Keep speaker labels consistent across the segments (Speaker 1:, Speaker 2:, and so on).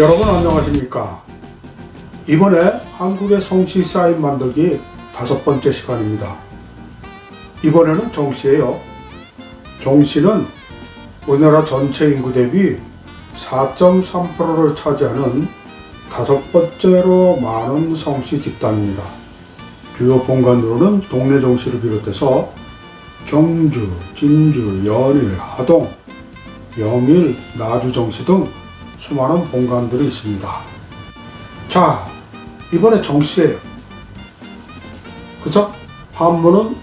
Speaker 1: 여러분 안녕하십니까? 이번에 한국의 성씨 사인 만들기 다섯 번째 시간입니다. 이번에는 정씨예요. 정씨는 우리나라 전체 인구 대비 4.3%를 차지하는 다섯 번째로 많은 성씨 집단입니다. 주요 본관으로는 동네 정씨를 비롯해서 경주, 진주, 연일, 하동, 영일, 나주 정씨 등 수많은 본관들이 있습니다. 자, 이번에 정씨예요. 그쵸? 한문은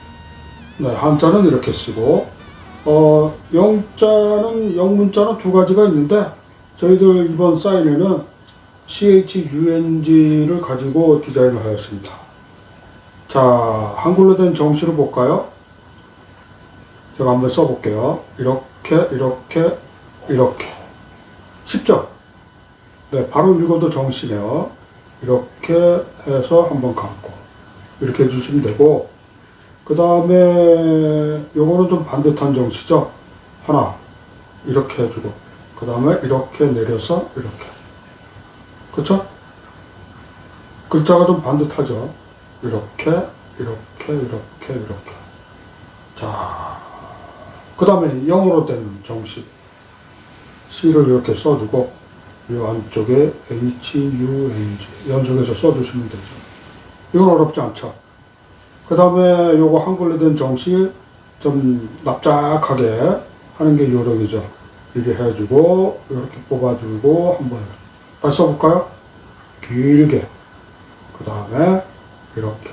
Speaker 1: 네, 한자는 이렇게 쓰고 어, 영자는 영문자는 두 가지가 있는데 저희들 이번 사인에는 CHUNG를 가지고 디자인을 하였습니다. 자, 한글로 된 정씨를 볼까요? 제가 한번 써볼게요. 이렇게, 이렇게, 이렇게. 쉽죠? 네, 바로 읽어도 정씨네요. 이렇게 해서 한번 감고. 이렇게 해주시면 되고, 그 다음에 요거는 좀 반듯한 정씨죠? 하나, 이렇게 해주고, 그 다음에 이렇게 내려서 이렇게. 그쵸? 글자가 좀 반듯하죠? 이렇게, 이렇게, 이렇게, 이렇게. 자, 그 다음에 영어로 된 정식. C를 이렇게 써주고, 이 안쪽에 H-U-N-G 연속해서 써주시면 되죠. 이건 어렵지 않죠. 그 다음에 요거 한글로 된 정식 좀 납작하게 하는 게 요령이죠. 이렇게 해주고, 이렇게 뽑아주고, 한번 다시 써볼까요? 길게. 그 다음에 이렇게,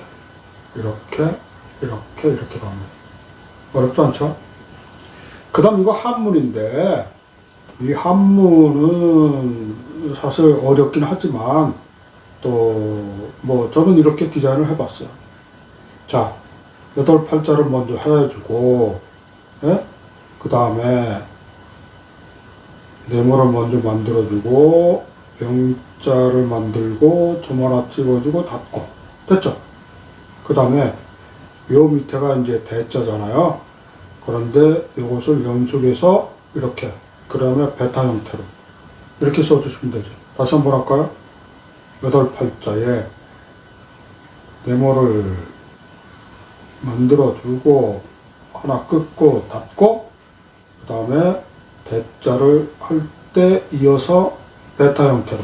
Speaker 1: 이렇게, 이렇게, 이렇게 갑니다. 어렵지 않죠? 그 다음 이거 한문인데, 이 한문은 사실 어렵긴 하지만, 또, 뭐, 저는 이렇게 디자인을 해봤어요. 자, 여덟 팔자를 먼저 해주고, 예? 그 다음에, 네모를 먼저 만들어주고, 병자를 만들고, 점 하나 찍어주고, 닫고. 됐죠? 그 다음에, 요 밑에가 이제 대자잖아요. 그런데 이것을 연속해서 이렇게 그 다음에 베타 형태로 이렇게 써주시면 되죠. 다시 한번 할까요? 여덟 팔자에 네모를 만들어주고 하나 끊고 닫고 그 다음에 대자를 할 때 이어서 베타 형태로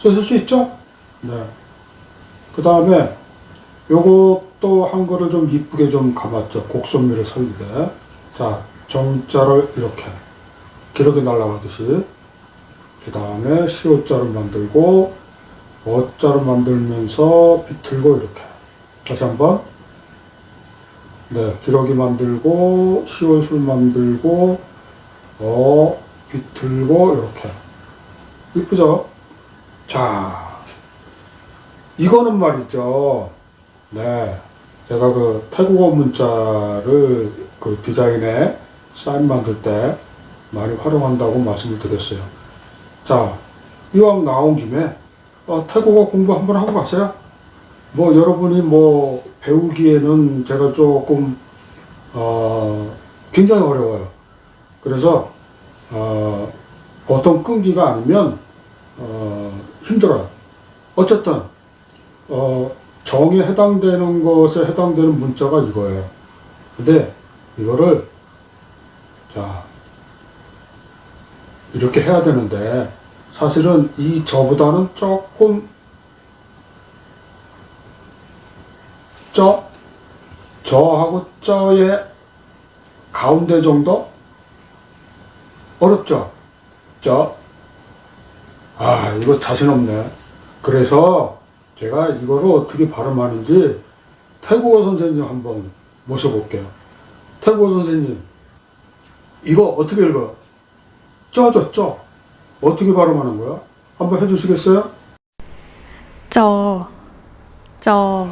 Speaker 1: 쓰실 수 있죠? 네. 그 다음에 요것도 한글을 좀 이쁘게 좀 감았죠. 곡선미를 살리게. 자, 정자를 이렇게 기록이 날아가듯이. 그 다음에 시옷자를 만들고, 어자를 만들면서 비틀고 이렇게. 다시 한번. 네, 기록이 만들고, 시옷을 만들고, 어, 비틀고, 이렇게. 이쁘죠? 자, 이거는 말이죠. 네. 제가 그 태국어 문자를 그 디자인에 사인 만들 때 많이 활용한다고 말씀을 드렸어요. 자, 이왕 나온 김에 어, 태국어 공부 한번 하고 가세요. 뭐 여러분이 뭐 배우기에는 제가 조금 어, 굉장히 어려워요. 그래서 어, 보통 끈기가 아니면 어, 힘들어요. 어쨌든 어, 정에 해당되는 것에 해당되는 문자가 이거예요. 근데 이거를 자 이렇게 해야 되는데 사실은 이 저보다는 조금 저 저하고 저의 가운데 정도 어렵죠. 저 아, 이거 자신 없네. 그래서 제가 이거를 어떻게 발음하는지 태국어 선생님 한번 모셔볼게요. 태국어 선생님, 이거 어떻게 읽어? 쪄죠, 쪄. 어떻게 발음하는 거야? 한번 해주시겠어요?
Speaker 2: 쪄, 쪄.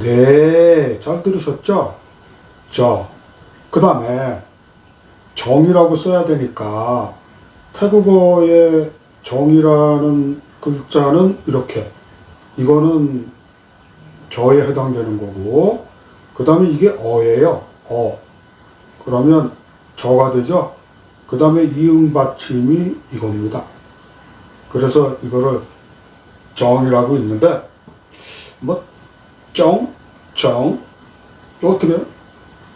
Speaker 1: 네, 잘 들으셨죠? 쪄. 그 다음에 정이라고 써야 되니까 태국어의 정이라는 글자는 이렇게. 이거는 저에 해당되는 거고, 그 다음에 이게 어예요. 어. 그러면 저가 되죠? 그 다음에 이응 받침이 이겁니다. 그래서 이거를 정이라고 있는데 뭐 정, 정 어떻게?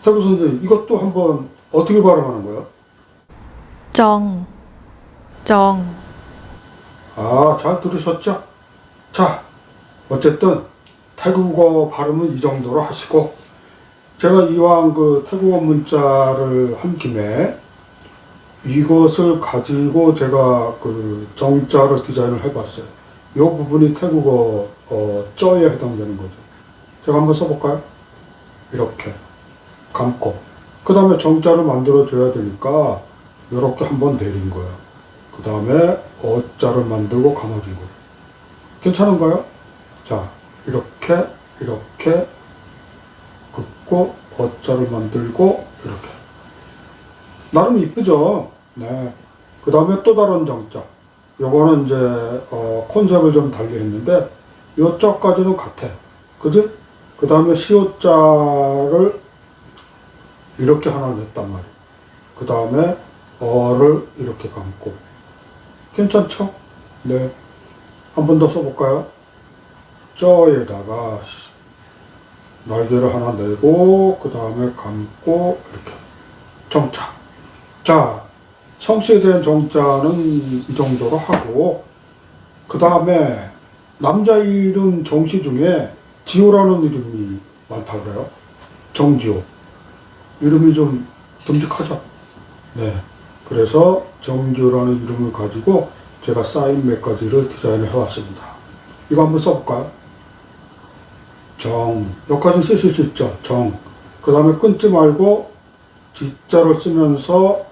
Speaker 1: 태구 선생님 이것도 한번 어떻게 발음하는 거예요?
Speaker 2: 정, 정,
Speaker 1: 아, 잘 들으셨죠? 자, 어쨌든 태국어 발음은 이 정도로 하시고 제가 이왕 그 태국어 문자를 한 김에 이것을 가지고 제가 그 정자를 디자인을 해봤어요. 이 부분이 태국어 어, 쩌에 해당되는 거죠. 제가 한번 써볼까요? 이렇게 감고 그 다음에 정자를 만들어 줘야 되니까 이렇게 한번 내린 거예요. 그 다음에 어자를 만들고 감아주고 괜찮은가요? 자 이렇게 이렇게 긋고 어자를 만들고 이렇게 나름 이쁘죠? 네. 그 다음에 또 다른 정자 요거는 이제 어, 컨셉을 좀 달리 했는데 요자까지는 같아 그지? 그 다음에 시옷자를 이렇게 하나 냈단 말이야 그 다음에 어를 이렇게 감고 괜찮죠? 네. 한 번 더 써볼까요? 저에다가 시- 날개를 하나 내고 그 다음에 감고 이렇게 정자. 자, 성씨에 대한 정자는 이 정도로 하고 그 다음에 남자 이름 정씨 중에 지호라는 이름이 많다고 그래요. 정지호. 이름이 좀 듬직하죠? 네. 그래서 정지호라는 이름을 가지고 제가 사인 몇 가지를 디자인을 해왔습니다. 이거 한번 써볼까요? 정. 여기까지 쓰실 수 있죠? 정. 그 다음에 끊지 말고 지자를 쓰면서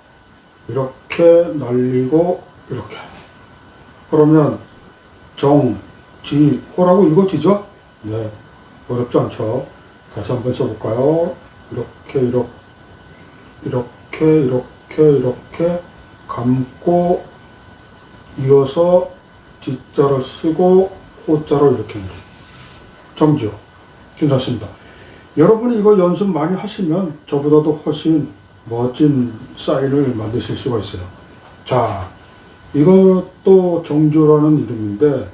Speaker 1: 이렇게 날리고 이렇게. 그러면 정, 지, 호라고 읽어지죠? 네. 어렵지 않죠? 다시 한번 써볼까요? 이렇게, 이렇게, 이렇게, 이렇게, 이렇게 감고 이어서 지자를 쓰고 호자를 이렇게. 정지요. 괜찮습니다. 여러분이 이거 연습 많이 하시면 저보다도 훨씬 멋진 사인을 만드실 수가 있어요. 자, 이것도 정조라는 이름인데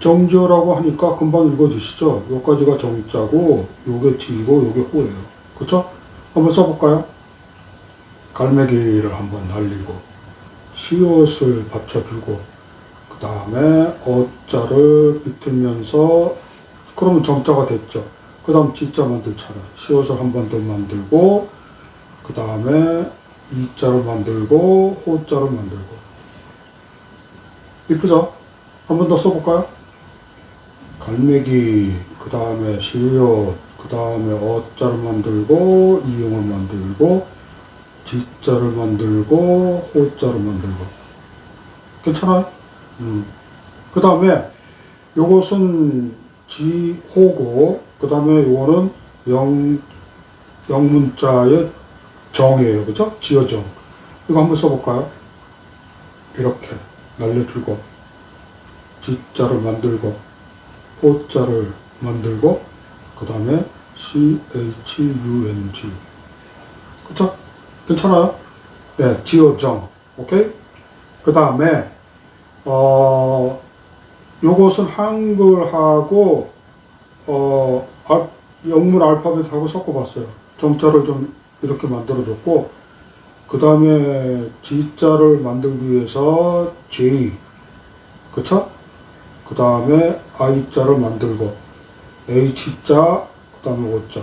Speaker 1: 정조라고 하니까 금방 읽어주시죠. 여기까지가 정자고 요게 지고 요게 호예요. 그렇죠? 한번 써볼까요? 갈매기를 한번 날리고 시옷을 받쳐주고 그 다음에 어자를 비틀면서 그러면 정자가 됐죠. 그 다음 지자 만들 차례 시옷을 한 번 더 만들고 그 다음에 이자를 만들고 호자를 만들고 이쁘죠? 한 번 더 써볼까요? 갈매기 그 다음에 시옷 그 다음에 어자를 만들고 이용을 만들고 지자를 만들고 호자를 만들고 괜찮아요? 음. 그 다음에 요것은 지호고 그 다음에 요거는 영 영문자의 정이에요 그죠? 지어정 이거 한번 써볼까요? 이렇게 날려주고 지자를 만들고 호자를 만들고 그 다음에 C-H-U-N-G 그쵸? 괜찮아요? 네, 지어정 오케이? 그 다음에 어 요것은 한글하고 어 알, 영문 알파벳하고 섞어봤어요. 정자를 좀 이렇게 만들어줬고 그 다음에 G자를 만들기 위해서 J 그쵸? 그 다음에 I자를 만들고 H자 그 다음에 O자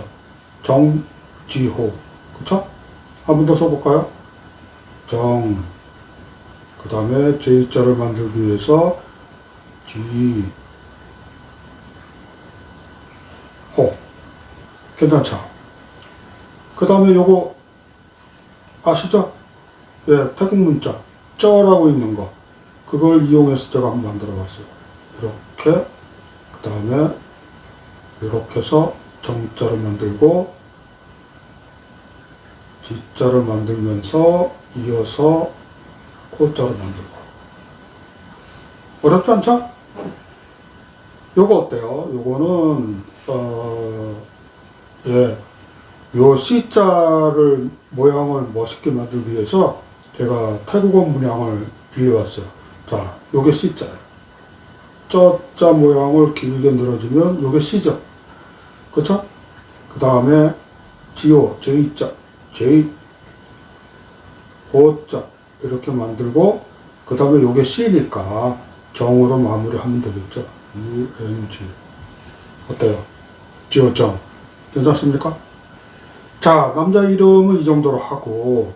Speaker 1: 정 지호 그쵸? 한 번 더 써볼까요? 정 그 다음에 J자를 만들기 위해서 G 괜찮죠? 그 다음에 요거 아시죠? 예, 태국 문자 쩌라고 있는 거 그걸 이용해서 제가 한번 만들어 봤어요 이렇게 그 다음에 이렇게 해서 정자를 만들고 지자를 만들면서 이어서 호자를 만들고 어렵지 않죠? 요거 어때요? 요거는 어, 예, 요 C자를 모양을 멋있게 만들기 위해서 제가 태국어 문양을 빌려왔어요. 자, 요게 C자예요. 쩌자 모양을 길게 늘어주면 요게 C죠. 그쵸? 그 다음에 지오, J자, J, 호자 이렇게 만들고 그 다음에 요게 C니까 정으로 마무리하면 되겠죠. UNG 어때요? 지오정 괜찮습니까? 자 남자 이름은 이 정도로 하고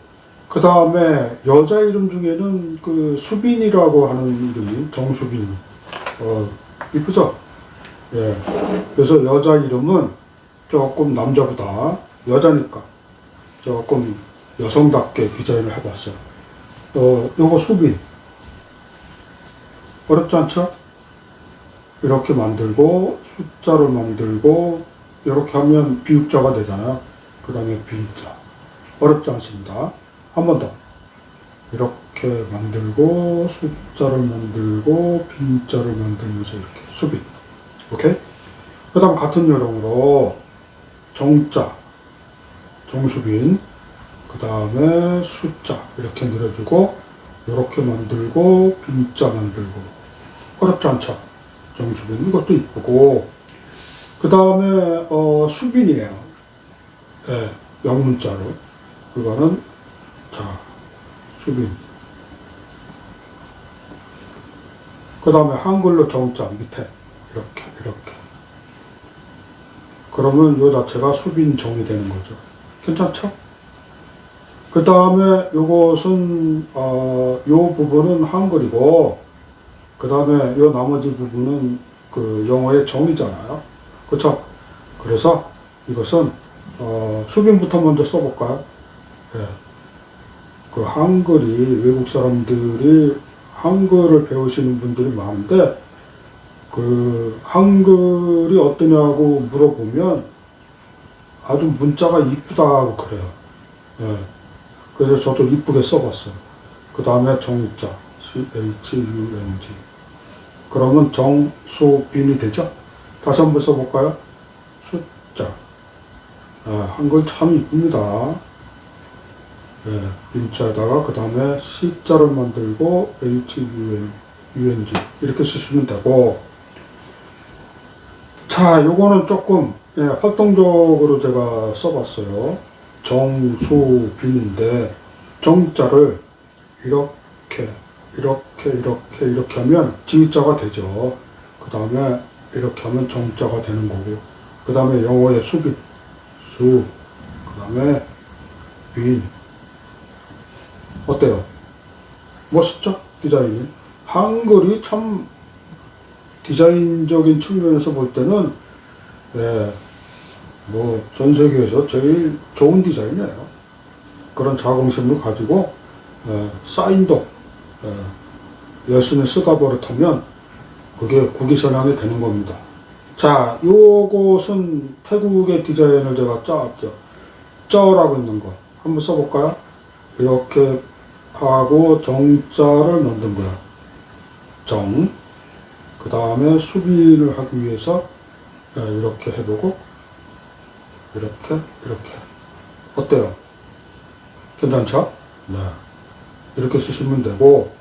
Speaker 1: 그 다음에 여자 이름 중에는 그 수빈이라고 하는 이름이 정수빈 어 이쁘죠? 예 그래서 여자 이름은 조금 남자보다 여자니까 조금 여성답게 디자인을 해봤어요. 어 요거 수빈 어렵지 않죠? 이렇게 만들고 숫자를 만들고 이렇게 하면 비읍자가 되잖아요. 그 다음에 비자 어렵지 않습니다. 한 번 더. 이렇게 만들고 숫자를 만들고 빈자를 만들면서 이렇게 수빈. 오케이? 그 다음 같은 요령으로 정자 정수빈 그 다음에 숫자 이렇게 늘어주고 이렇게 만들고 빈자 만들고 어렵지 않죠? 정수빈 이것도 이쁘고 그 다음에 어, 수빈이에요. 예, 영문자로 그거는 자 수빈. 그 다음에 한글로 정자 밑에 이렇게 이렇게. 그러면 요 자체가 수빈 정이 되는 거죠. 괜찮죠? 그 다음에 요것은 어, 요 부분은 한글이고 그 다음에 요 나머지 부분은 그 영어의 정이잖아요. 그렇죠? 그래서 이것은 어, 수빈부터 먼저 써볼까요? 예. 그 한글이 외국 사람들이 한글을 배우시는 분들이 많은데 그 한글이 어떠냐고 물어보면 아주 문자가 이쁘다고 그래요. 예. 그래서 저도 이쁘게 써봤어요. 그 다음에 정자 C-H-U-N-G 그러면 정소빈이 되죠? 다시 한번 써볼까요? 숫자 아, 한글 참 이쁩니다. 예, 빈자에다가 그 다음에 C자를 만들고 H-U-N-G 이렇게 쓰시면 되고 자, 요거는 조금 예, 활동적으로 제가 써봤어요. 정소빈인데 정자를 이렇게 이렇게 이렇게 이렇게 하면 지자가 되죠. 그 다음에 이렇게 하면 정자가 되는 거고 그 다음에 영어의 수빈 수, 그 다음에 빈 어때요? 멋있죠? 디자인이 한글이 참 디자인적인 측면에서 볼 때는 예, 뭐전 세계에서 제일 좋은 디자인이에요. 그런 자긍심을 가지고 예, 사인도 예, 열심히 쓰다 버릇하면 그게 국위선양이 되는 겁니다. 자, 요것은 태국의 디자인을 제가 짜왔죠. 쩌라고 있는 거. 한번 써볼까요? 이렇게 하고 정자를 만든 거야. 정. 그 다음에 수비를 하기 위해서 예, 이렇게 해보고 이렇게 이렇게 어때요? 괜찮죠? 네. 이렇게 쓰시면 되고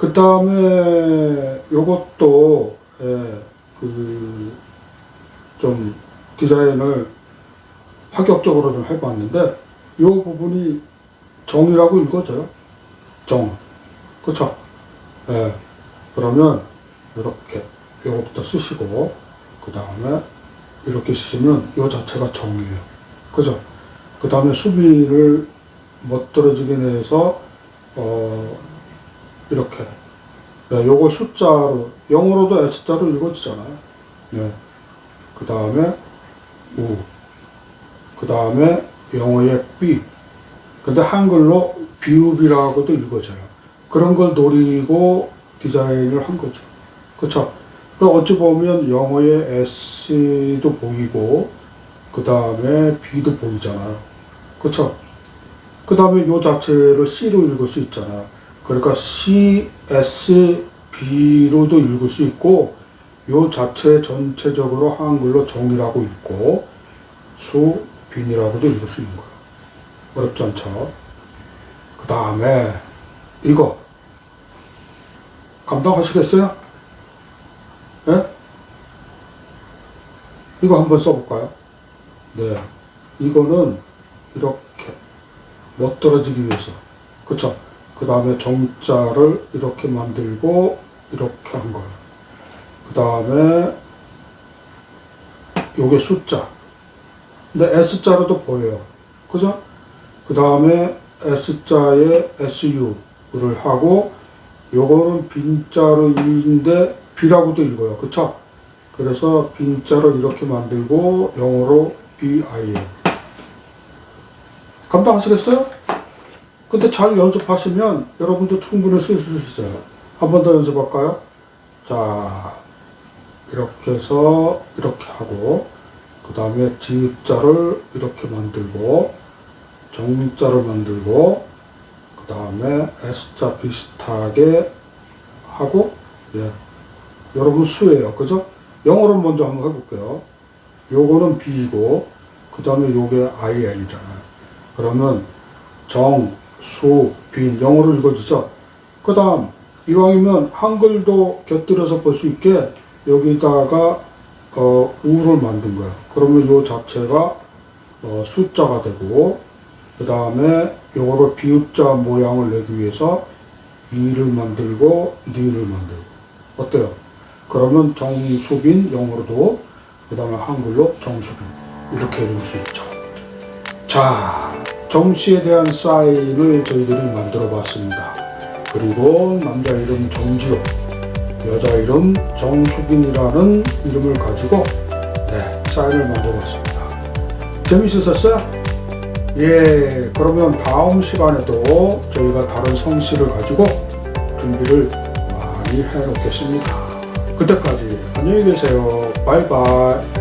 Speaker 1: 그 다음에 요것도 예, 그좀 디자인을 파격적으로 좀 해봤는데 이 부분이 정이라고 읽어져요. 정. 그쵸? 예. 그러면 이렇게 요거부터 쓰시고 그 다음에 이렇게 쓰시면 요 자체가 정이에요. 그죠? 그 다음에 수비를 멋들어지게 내서 어 이렇게 네, 요거 숫자로 영어로도 S자로 읽어지잖아요. 네. 그 다음에 U. 그 다음에 영어의 B. 근데 한글로 비읍이라고도 읽어져요. 그런 걸 노리고 디자인을 한 거죠. 그쵸? 그 어찌 보면 영어의 S도 보이고, 그 다음에 B도 보이잖아요. 그쵸? 그 다음에 요 자체를 C로 읽을 수 있잖아요. 그러니까 C, S, B로도 읽을 수 있고, 요 자체 전체적으로 한글로 정이라고 읽고, 수, 빈이라고도 읽을 수 있는 거예요. 어렵지 않죠? 그 다음에 이거 감당하시겠어요? 예? 이거 한번 써볼까요? 네. 이거는 이렇게 못 떨어지기 위해서. 그쵸? 그 다음에 정자를 이렇게 만들고 이렇게 한 거예요. 그 다음에 요게 숫자. 근데 S자로도 보여요. 그죠? 그 다음에 S자에 SU를 하고 요거는 빈자로 인데 B라고도 읽어요. 그쵸? 그래서 빈자로 이렇게 만들고 영어로 BIL. 감당하시겠어요? 근데 잘 연습하시면 여러분도 충분히 쓸 수 있어요. 한 번 더 연습할까요? 자, 이렇게 해서 이렇게 하고, 그 다음에 지읒자를 이렇게 만들고, 정자를 만들고, 그 다음에 S자 비슷하게 하고, 예. 여러분 수예요. 그죠? 영어로 먼저 한번 해볼게요. 요거는 B이고, 그 다음에 요게 IN이잖아요. 그러면 정, 수, 빈, 영어로 읽어주죠. 그 다음, 이왕이면 한글도 곁들여서 볼 수 있게 여기다가 어, 우를 만든 거예요. 그러면 요 자체가 어, 숫자가 되고, 그 다음에 요거를 비읍자 모양을 내기 위해서 이를 만들고, 니를 만들고. 어때요? 그러면 정수빈 영어로도, 그 다음에 한글로 정수빈. 이렇게 읽을 수 있죠. 자, 정씨에 대한 사인을 저희들이 만들어 봤습니다. 그리고 남자 이름 정지호, 여자 이름 정수빈이라는 이름을 가지고 네, 사인을 만들어 봤습니다. 재밌으셨어요? 예, 그러면 다음 시간에도 저희가 다른 성씨를 가지고 준비를 많이 해 놓겠습니다. 그때까지 안녕히 계세요. 바이바이.